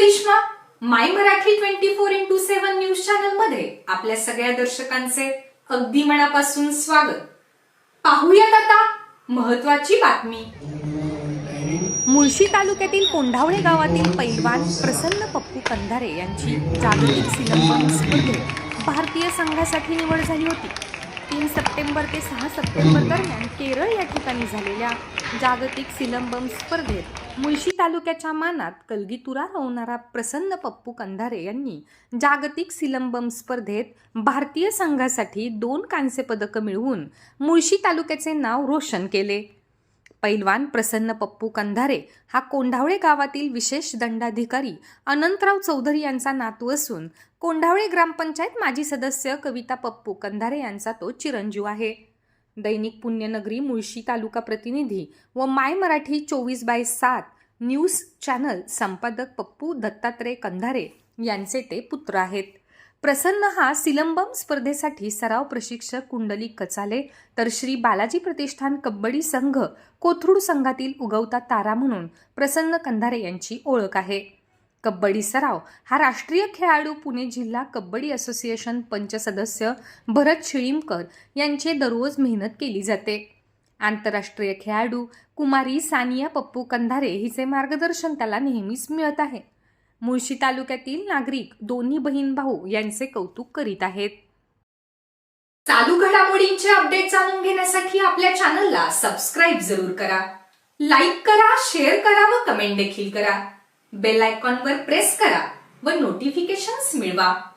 Karishma my Marathi twenty four into seven news चॅनलमध्ये आपल्या सगळ्या दर्शकांचे अगदी मनापासून स्वागत. पाहूयात आता महत्वाची बातमी. मुळशी तालुक्यातील कोंढावळे गावातील पैलवान प्रसन्न पप्पू कंधारे यांची जागतिक सिलंबन स्पर्धेत भारतीय संघासाठी निवड झाली होती. तीन सप्टेंबर ते सहा सप्टेंबर दरम्यान केरळ या ठिकाणी झालेल्या जागतिक सिलंबम स्पर्धेत मुळशी तालुक्याच्या मानात कलगीतुरा रवणारा प्रसन्न पप्पू कंधारे यांनी जागतिक सिलंबम स्पर्धेत भारतीय संघासाठी दोन कांस्य पदकं मिळवून मुळशी तालुक्याचे नाव रोशन केले. पैलवान प्रसन्न पप्पू कंधारे हा कोंढावळे गावातील विशेष दंडाधिकारी अनंतराव चौधरी यांचा नातू असून कोंढावळे ग्रामपंचायत माजी सदस्य कविता पप्पू कंधारे यांचा तो चिरंजीव आहे. दैनिक पुण्यनगरी मुळशी तालुका प्रतिनिधी व माय मराठी चोवीस बाय सात न्यूज चॅनल संपादक पप्पू दत्तात्रय कंधारे यांचे ते पुत्र आहेत. प्रसन्न हा सिलंबम स्पर्धेसाठी सराव प्रशिक्षक कुंडली कचाले तर श्री बालाजी प्रतिष्ठान कबड्डी संघ कोथरूड संघातील उगवता तारा म्हणून प्रसन्न कंधारे यांची ओळख आहे. कबड्डी सराव हा राष्ट्रीय खेळाडू पुणे जिल्हा कबड्डी असोसिएशन पंचसदस्य भरत शिळीमकर यांचे दररोज मेहनत केली जाते. आंतरराष्ट्रीय खेळाडू कुमारी सानिया पप्पू कंधारे हिचे मार्गदर्शन त्याला नेहमीच मिळत आहे. मुळशी तालुक्यातील नागरिक दोन्ही बहीण भाऊ यांचे कौतुक करीत आहेत. चालू घडामोडींचे अपडेट जाणून घेण्यासाठी आपल्या चॅनलला सबस्क्राईब जरूर करा. लाईक करा शेअर करा व कमेंट देखील करा. बेल आयकॉनवर प्रेस करा व नोटिफिकेशन्स मिळवा.